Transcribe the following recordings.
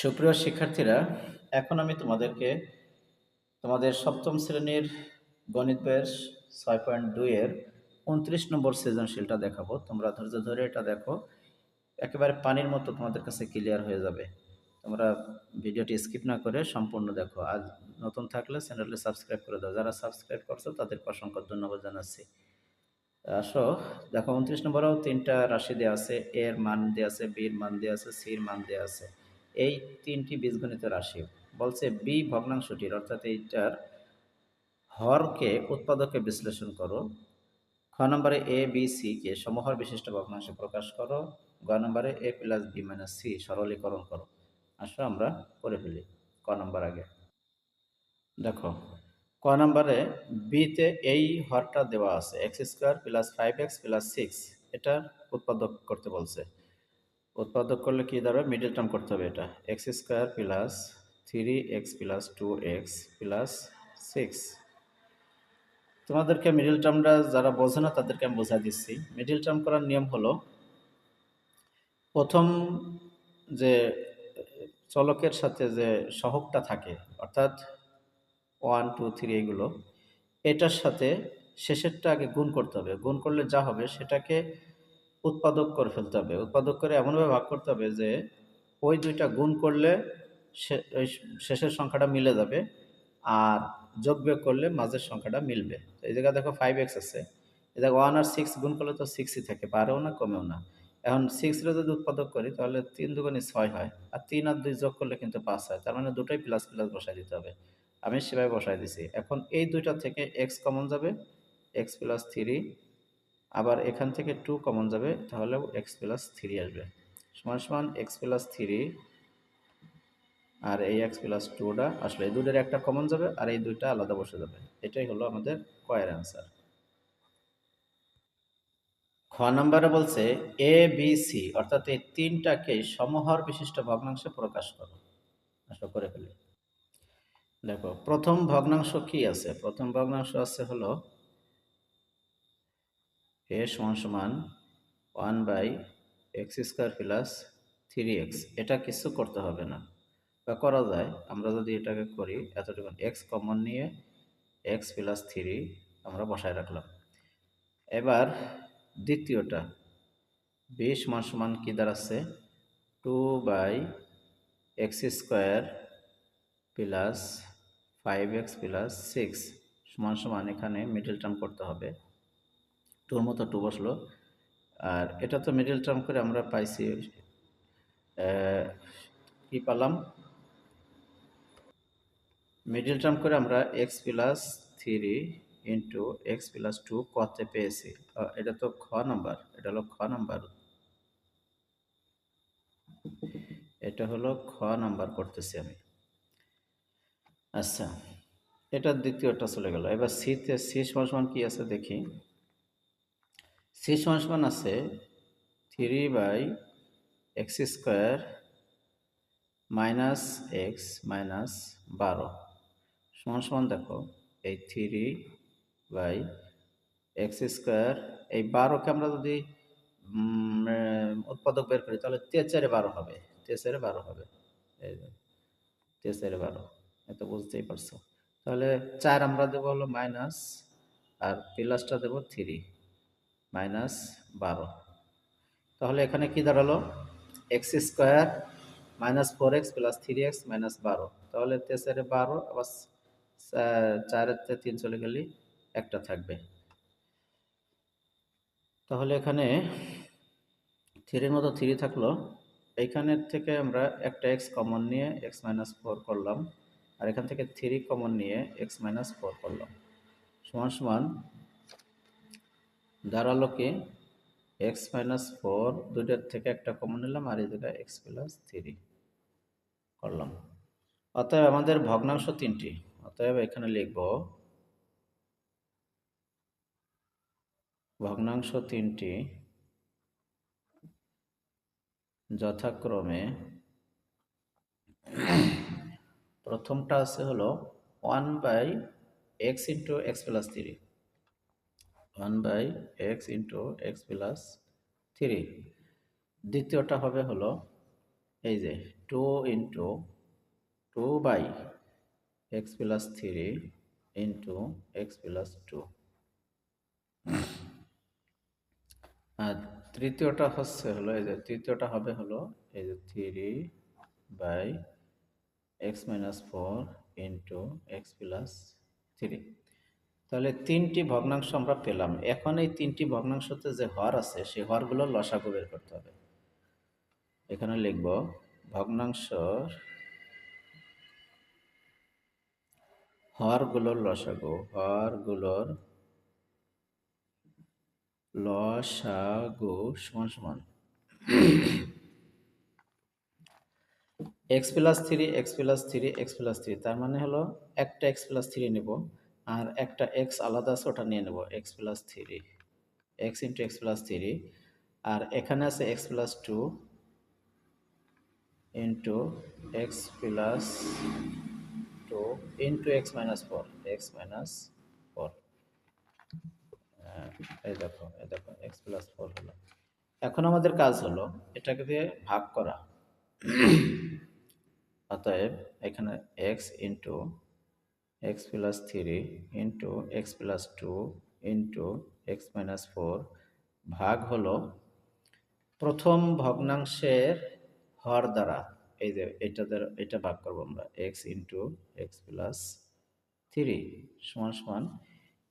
সুপ্রিয় শিক্ষার্থীরা, এখন আমি তোমাদেরকে তোমাদের সপ্তম শ্রেণির গণিত বয়স ছয় পয়েন্ট দুইয়ের উনত্রিশ নম্বর সৃজনশীলটা দেখাবো। তোমরা ধৈর্য ধরে এটা দেখো। একেবারে পানির মতো তোমাদের কাছে ক্লিয়ার হয়ে যাবে। তোমরা ভিডিওটি স্কিপ না করে সম্পূর্ণ দেখো। আজ নতুন থাকলে চ্যানেলটি সাবস্ক্রাইব করে দাও। যারা সাবস্ক্রাইব করছ তাদের অসংখ্য ধন্যবাদ জানাচ্ছি। আসো, দেখো, উনত্রিশ নম্বরেও তিনটা রাশি দেওয়া আছে। এর মান দেওয়া আছে বির মান দেওয়া আছে সির মান দেওয়া আছে। এই তিনটি বীজগণিত রাশি বলছে বি ভগ্নাংশটির, অর্থাৎ এইটার হরকে উৎপাদকে বিশ্লেষণ করো। খ নম্বরে এ, বি, সি কে সমহর বিশিষ্ট ভগ্নাংশে প্রকাশ করো। গ নম্বরে A plus B minus C সরলীকরণ করো। আসো আমরা করে ফেলি ক নম্বর আগে। দেখো, ক নম্বরে বিতে এই হরটা দেওয়া আছে, x square plus five x plus six, এটা উৎপাদক করতে বলছে। উৎপাদক করলে কি দাঁড়াবে? মিডিল টার্ম করতে হবে এটা। X square plus three x plus two x plus six তোমাদেরকে মিডিল টার্মটা যারা বোঝে না, তাদেরকে আমি বোঝা দিচ্ছি। মিডিল টার্ম করার নিয়ম হলো, প্রথম যে চলকের সাথে যে সহকটা থাকে, অর্থাৎ ওয়ান টু থ্রি এগুলো, এটার সাথে শেষেরটা আগে গুণ করতে হবে। গুণ করলে যা হবে, সেটাকে উৎপাদক করে ফেলতে হবে। উৎপাদক করে এমনভাবে ভাগ করতে হবে যে, ওই দুইটা গুণ করলে ওই শেষের সংখ্যাটা মিলে যাবে আর যোগ বিয়োগ করলে মাঝের সংখ্যাটা মিলবে। তো এই জায়গায় দেখো ফাইভ এক্স আছে। এই দেখো ওয়ান আর সিক্স গুণ করলে তো সিক্সই থাকে পারেও না, কমেও না। এখন সিক্সরে যদি উৎপাদক করি, তাহলে তিন দুগুণে ছয় হয়। আর তিন আর দুই যোগ করলে কিন্তু পাঁচ হয়। তার মানে দুটোই প্লাস প্লাস বসাই দিতে হবে। আমি সেভাবে বসাই দিছি। এখন এই দুইটা থেকে এক্স কমন যাবে। এক্স প্লাস থ্রি আবার এখান থেকে টু কমন যাবে, তাহলেও এক্স প্লাস থ্রি আসবে। সমান সমান এক্স প্লাস থ্রি আর এই এক্স প্লাস টুটা আসলে এই দুটোর একটা কমন যাবে আর এই দুইটা আলাদা বসে যাবে। এটাই হলো আমাদের কয়ের অ্যান্সার খ নম্বরে বলছে এ বি সি অর্থাৎ এই তিনটাকে সমহর বিশিষ্ট ভগ্নাংশে প্রকাশ করো। আশা করে ফেলি। দেখো, প্রথম ভগ্নাংশ কি আছে? প্রথম ভগ্নাংশ আছে হলো এ সমান সমান one by x square plus three x. এটা কিছু করতে হবে না। বা করা যায়, আমরা যদি এটাকে করি এতটুকু এক্স কমন নিয়ে এক্স প্লাস থ্রি আমরা বসায় রাখলাম। এবার দ্বিতীয়টা, বিশ সমান সমান কী দাঁড়াচ্ছে? Two by x square plus five x plus six. সমান সমান এখানে মিডল টার্ম করতে হবে। টুর মতো টু বসল আর এটা তো মিডল টার্ম করে আমরা পাইছি কি পালাম মিডল টার্ম করে আমরা x plus three into x plus two কতে পেয়েছি। এটা তো খ নাম্বার, এটা হলো খ নাম্বার। এটা হলো খ নাম্বার করতেছি আমি। আচ্ছা এটা দ্বিতীয়টা চলে গেল। এবার সিতে সি সমান কি আছে দেখি। সি সমান সমান আছে three by x square minus x minus বারো। সমান সমান দেখো, এই থ্রি বাই এক্স স্কোয়ার, এই বারোকে আমরা যদি উৎপাদক বের করি, তাহলে তেচারে বারো হবে তেচারে বারো হবে, এই তেচারে বারো এত বুঝতেই পারছ। তাহলে চার আমরা দেবো হলো মাইনাস, আর প্লাসটা দেবো থ্রি। মাইনাস বারো। তাহলে এখানে কি দাঁড়াল? X square minus four x plus three x minus বারো। তাহলে তেসারে বারো, আবার চারের তিন চলে গেলে একটা থাকবে। তাহলে এখানে থ্রির মতো থ্রি থাকল। এইখানের থেকে আমরা একটা এক্স কমন নিয়ে এক্স মাইনাস ফোর করলাম। আর এখান থেকে থ্রি কমন নিয়ে এক্স মাইনাস ফোর করলাম। সমান সমান দাঁড়াল কি এক্স মাইনাস ফোর দুইটার থেকে একটা কমন নিলাম, আর এই জায়গায় এক্স প্লাস থ্রি করলাম। অতএব আমাদের ভগ্নাংশ তিনটি। অতএব এখানে লিখব, ভগ্নাংশ তিনটি যথাক্রমে প্রথমটা আছে হলো one by x into x plus three one by x into x plus three দ্বিতীয়টা হবে হলো এই যে two into two by x plus three into x plus two আর তৃতীয়টা হচ্ছে হলো এই যে তৃতীয়টা হবে হলো এই যে three by x minus four into x plus three তাহলে তিনটি ভগ্নাংশ আমরা পেলাম। এখন এই তিনটি ভগ্নাংশতে যে হর আছে, সেই হরগুলো লসাগু বের করতে হবে। এখানে লিখব, ভগ্নাংশর হরগুলোর লসাগু হরগুলোর লসাগু সমান সমান। X plus three x plus three x plus three তার মানে হলো একটা এক্স প্লাস থ্রি নেব। আর একটা এক্স আলাদা আছে, ওটা নিয়ে নেব X plus three X into X plus three আর এখানে আছে X plus two into X plus two into X minus four X minus four এই দেখো এই দেখো এক্স প্লাস ফোর হলো। এখন আমাদের কাজ হলো এটাকে দিয়ে ভাগ করা। অতএব এখানে x into x plus three into x plus two into x minus four ভাগ হলো প্রথম ভগ্নাংশের হর দ্বারা। এই যে এটা দ্বারা এটা ভাগ করব আমরা। X into x plus three সমান সমান।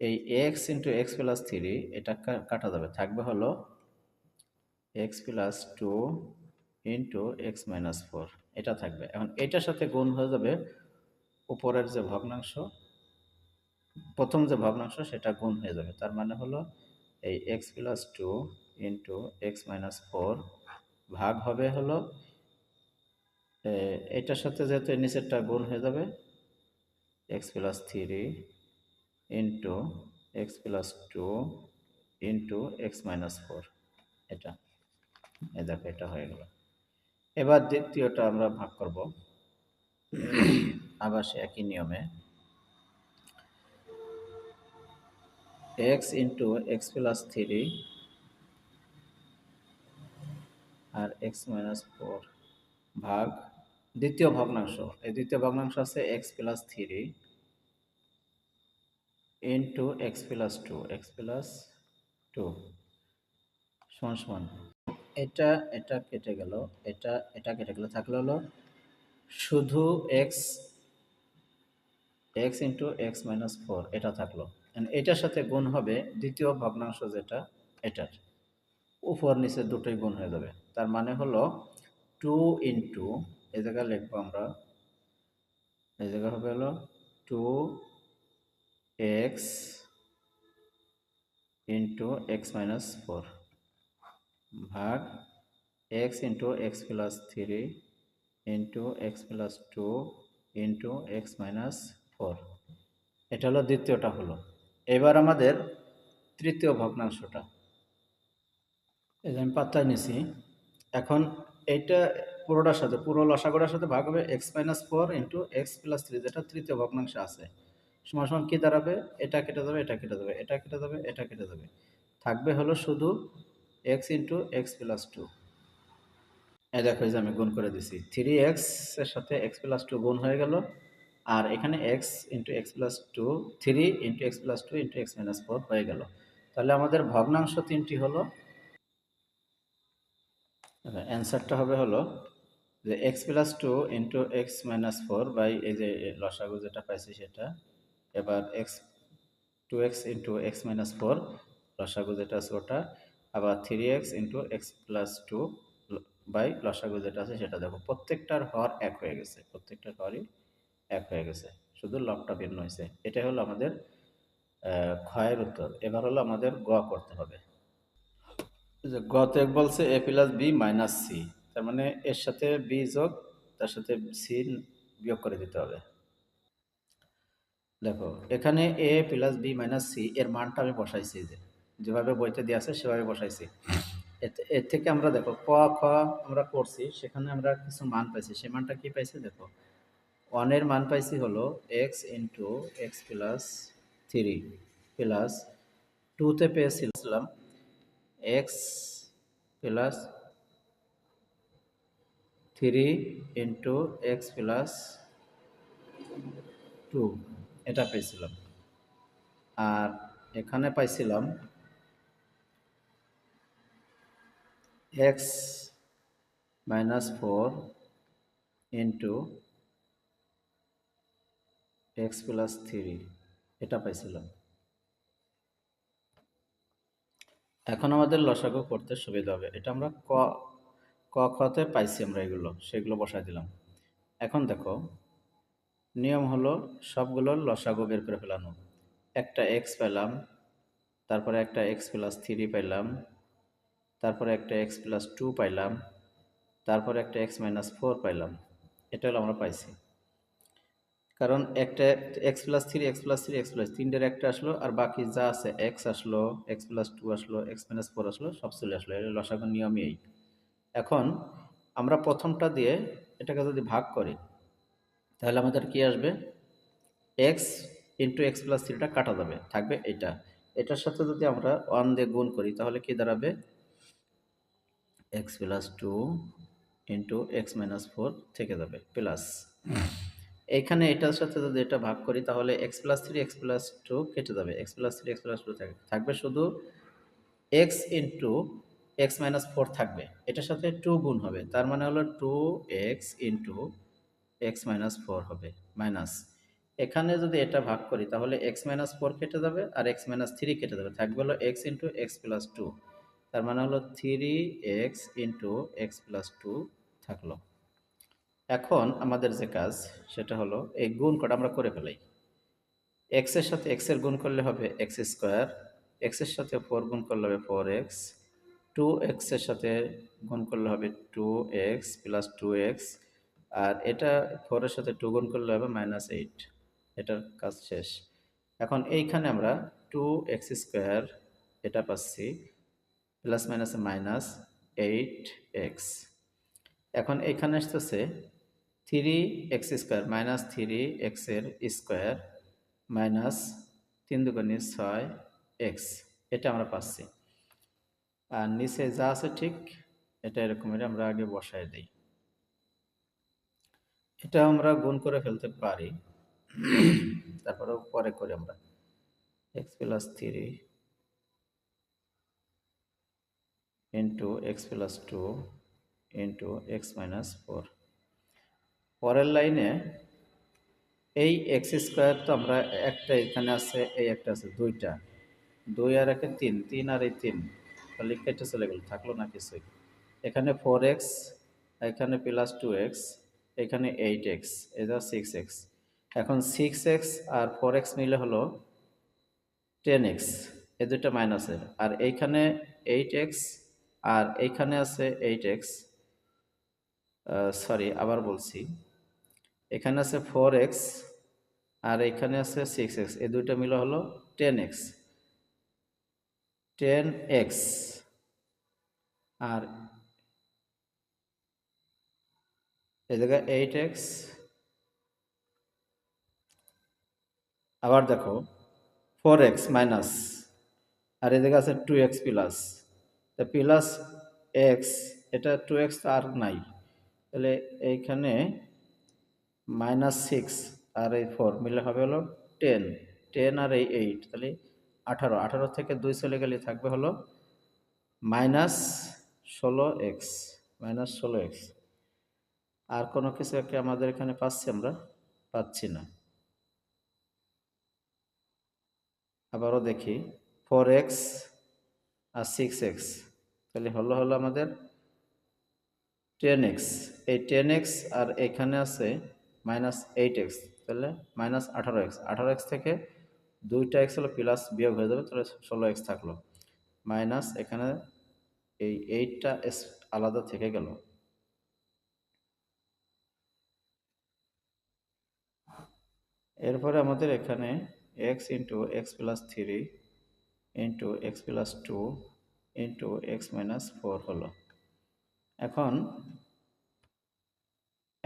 এই x into x plus three এটা কাটা যাবে। থাকবে হলো x plus two into x minus four এটা থাকবে। এখন এটার সাথে গুণ হয়ে যাবে উপরের যে ভগ্নাংশ, প্রথম যে ভগ্নাংশ সেটা গুণ হয়ে যাবে। তার মানে হলো এই x plus two into x minus four ভাগ হবে হলো এটার সাথে যেহেতু নিচেরটা গুণ হয়ে যাবে x plus three into x plus two into x minus four এটা, এই দেখো, এটা হয়ে গেল। এবার দ্বিতীয়টা আমরা ভাগ করব। আবার সে একই নিয়মে x into x plus three আর এক্স মাইনাস ফোর ভাগ দ্বিতীয় ভগ্নাংশ। এই দ্বিতীয় ভগ্নাংশ আছে x plus three into x plus two, x plus two সমান সমান। এটা এটা কেটে গেল, এটা এটা কেটে গেল, থাকলে হলো শুধু x x into x minus four এটা থাকল। এটার সাথে গুণ হবে দ্বিতীয় ভগ্নাংশ যেটা, এটার। উপর নিচে দুটোই গুণ হয়ে যাবে। তার মানে হলো টু ইন্টু এই জায়গায় লিখব আমরা, এই জায়গা হবে হলো two x into x minus four ভাগ x into x plus three into x plus two into x minus four এটা হলো দ্বিতীয়টা হলো। এবার আমাদের তৃতীয় ভগ্নাংশটা। এই যে আমি পাত্তায় নিছি। এখন এইটা পুরোটার সাথে, পুরো লসাগরের সাথে ভাগ হবে x minus four into x plus three যেটা তৃতীয় ভগ্নাংশ আছে। সমান সমান কী দাঁড়াবে? এটা কেটে যাবে এটা কেটে যাবে এটা কেটে যাবে এটা কেটে যাবে থাকবে হলো শুধু x into x plus two এই দেখো যে আমি গুণ করে দিছি। থ্রি এক্সের সাথে এক্স প্লাস টু গুণ হয়ে গেল। আর এখানে x into x plus two three into x plus two into x minus four হয়ে গেল। তাহলে আমাদের ভগ্নাংশ তিনটি হলো অ্যান্সারটা হবে হলো যে x plus two into x minus four by এই যে লসাগু যেটা পাইছি সেটা, এবার x two x into x minus four লসাগু যেটা আছে ওটা, আবার three x into x plus two by লসাগু যেটা আছে সেটা দেখো। প্রত্যেকটার হর এক হয়ে গেছে। প্রত্যেকটার হরই এক হয়ে গেছে। শুধু লকটা ভিন্ন হয়েছে এটা হলো আমাদের ক্ষয়ের উত্তর। এবার হলো আমাদের গ করতে হবে। যে গত বলছে A plus B minus C. তার মানে এর সাথে বি যোগ, তার সাথে সি বিয়োগ করে দিতে হবে। দেখো, এখানে A plus B minus C, এর মানটা আমি বসাইছি যে, যেভাবে বইতে দিয়ে আছে সেভাবে বসাইছি। এর থেকে আমরা দেখো ক, খ আমরা করছি, সেখানে আমরা কিছু মান পাইছি। সে মানটা কি পাইছি? দেখো ওয়ানের মান পাইছি হলো x into x plus three plus টুতে পেয়েছিলাম x plus three into x plus two এটা পেয়েছিলাম। আর এখানে পাইছিলাম x minus four into x plus three এটা পাইছিলাম। এখন আমাদের লসাগু করতে সুবিধা হবে। এটা আমরা ক ক খতে পাইছি আমরা এগুলো, সেগুলো বসাই দিলাম। এখন দেখো, নিয়ম হলো সবগুলোর লসাগু বের করে ফেলানো। একটা এক্স পেলাম, তারপরে একটা এক্স প্লাস থ্রি পাইলাম তারপরে একটা এক্স প্লাস টু পাইলাম, তারপরে একটা এক্স মাইনাস ফোর পাইলাম। এটা হলো আমরা পাইছি। কারণ একটা x plus three x plus three x plus তিনটের একটা আসলো আর বাকি যা আছে এক্স আসলো এক্স প্লাস টু আসলো এক্স মাইনাস ফোর আসলো, সব চলে আসলো। এটা লসাগুর নিয়মই এই। এখন আমরা প্রথমটা দিয়ে এটাকে যদি ভাগ করি, তাহলে আমাদের কি আসবে? এক্স ইন্টু এক্স প্লাস থ্রিটা কাটা যাবে, থাকবে এটা এটার সাথে যদি আমরা ওয়ান দিয়ে গুণ করি, তাহলে কি দাঁড়াবে? X plus two into x minus four থেকে যাবে প্লাস এখানে এটার সাথে যদি এটা ভাগ করি, তাহলে x plus three x plus two কেটে যাবে। X plus three x plus two থাকবে থাকবে শুধু x into x minus four থাকবে। এটার সাথে টু গুণ হবে। তার মানে হলো two x into x minus four হবে মাইনাস এখানে যদি এটা ভাগ করি, তাহলে এক্স মাইনাস ফোর কেটে যাবে আর এক্স মাইনাস থ্রি কেটে যাবে। থাকবে হলো x into x plus two তার মানে হলো three x into x plus two থাকল। এখন আমাদের যে কাজ, সেটা হলো এই গুণ কটা আমরা করে ফেলাই। এক্সের সাথে এক্সের গুণ করলে হবে এক্স স্কোয়ার এক্সের সাথে ফোর গুণ করলে হবে ফোর এক্স টু এক্সের সাথে গুণ করলে হবে two x plus two x আর এটা ফোরের সাথে টু গুণ করলে হবে মাইনাস এইট এটার কাজ শেষ। এখন এইখানে আমরা টু এক্স স্কোয়ার এটা পাচ্ছি প্লাস মাইনাসে মাইনাস এইট এক্স এখন এইখানে আসতেছে three x square minus three এক্সের স্কোয়ার মাইনাস তিন দুগুণী ছয় এক্স এটা আমরা পাচ্ছি। আর নিচে যা আছে ঠিক, এটা এরকমের আমরা আগে বসায় দিই। এটা আমরা গুণ করে ফেলতে পারি। তারপরেও পরে করি আমরা। X plus three into x plus two into x minus four পরের লাইনে এই এক্স স্কোয়ার তো আমরা একটা এখানে আছে, এই একটা আছে, দুইটা। দুই আর একে তিন তিন আর এই তিন। তাহলে কেটে চলে গেল, থাকল না কিছুই। এখানে ফোর এক্স, এখানে প্লাস টু এক্স, এখানে এইট এক্স এটা সিক্স এক্স। এখন সিক্স এক্স আর ফোর এক্স মিলে হলো টেন এক্স এ দুটো মাইনাসের আর এইখানে এইট এক্স আর এইখানে আছে এইট এক্স সরি আবার বলছি। এখানে আছে ফোর এক্স আর এখানে আছে সিক্স এক্স এই দুইটা মিলে হলো টেন এক্স টেন এক্স আর এই জায়গায় এইট এক্স আবার দেখো ফোর এক্স মাইনাস আর এই জায়গায় আছে টু এক্স প্লাস তা প্লাস এক্স এটা টু এক্স আর নাই। তাহলে এইখানে মাইনাস সিক্স আর এই ফোর মিলে হবে হলো টেন টেন আর এই এইট তাহলে আঠারো আঠারো থেকে দুই চলে গেলে থাকবে হলো মাইনাস ষোলো এক্স মাইনাস ষোলো এক্স আর কোনো কিছু একটা আমাদের এখানে পাচ্ছি আমরা? পাচ্ছি না। আবারও দেখি ফোর এক্স আর সিক্স এক্স তাহলে হলো হলো আমাদের টেন এক্স এই টেন এক্স আর এখানে আছে মাইনাস এইট এক্স তাহলে মাইনাস আঠারো এক্স আঠারো এক্স থেকে দুইটা এক্স হলো প্লাস বিয়োগ হয়ে যাবে, তাহলে ষোলো এক্স থাকল। মাইনাস এখানে এই এইটটা এস আলাদা থেকে গেল। এরপরে আমাদের এখানে x into x plus three into x plus two into x minus four হলো। এখন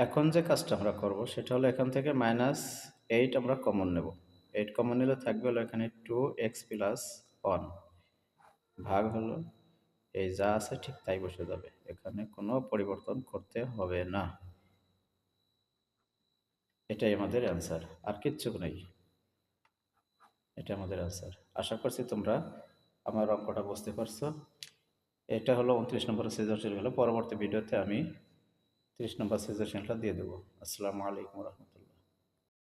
এখন যে কাজটা আমরা করব, সেটা হলো এখান থেকে মাইনাস এইট আমরা কমন নেব। এইট কমন নিলে থাকবে হলো এখানে টু এক্স প্লাস ওয়ান ভাগ হলো, এই যা আছে ঠিক তাই বসে যাবে। এখানে কোনো পরিবর্তন করতে হবে না। এটাই আমাদের অ্যান্সার আর কিচ্ছু নেই। এটা আমাদের অ্যান্সার আশা করছি তোমরা আমার অঙ্কটা বুঝতে পারছ। এটা হলো উনত্রিশ নম্বর সৃজনশীল হলো। পরবর্তী ভিডিওতে আমি তিরিশ নম্বর সৃজনশীলটা দিয়ে দেবো। আসসালামু আলাইকুম রহমতুল্লাহ।